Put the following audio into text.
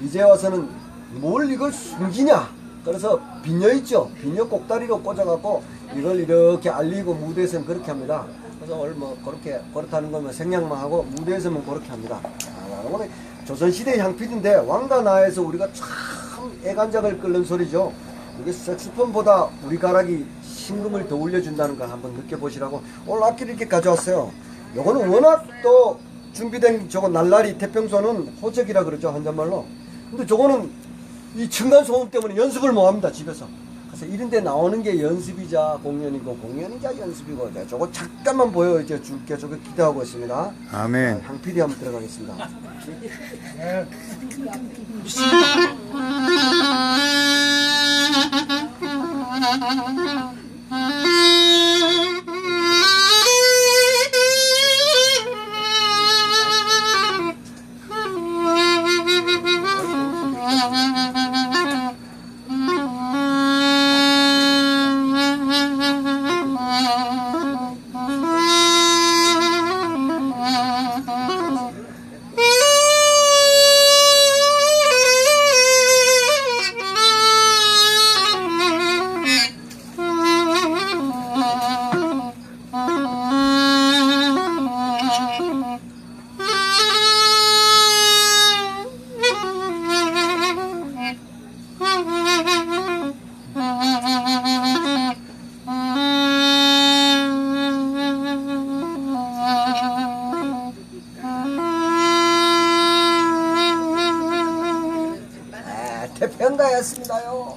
이제 와서는 뭘 이걸 숨기냐? 그래서 비녀 있죠? 비녀 꼭다리로 꽂아갖고 이걸 이렇게 알리고 무대에서는 그렇게 합니다. 그래서 오늘 뭐 그렇게 그렇다는 거면 생략만 하고 무대에서는 그렇게 합니다. 아, 이거는 조선시대 향필인데 왕가나에서 우리가 참 애간장을 끓는 소리죠. 이게 색소폰보다 우리 가락이 심금을 더 울려준다는 걸 한번 느껴보시라고 오늘 악기를 이렇게 가져왔어요. 요거는 워낙 또 준비된 저거 날라리 태평소는 호적이라 그러죠 한잔말로. 근데 저거는 이 층간 소음 때문에 연습을 못 합니다 집에서. 그래서 이런 데 나오는 게 연습이자 공연이고 공연이자 연습이고 자, 저거 잠깐만 보여줘 줄게 저거 기대하고 있습니다. 아멘. 향피디 한번 들어가겠습니다. 아, Mm-hmm. 태평가였습니다요.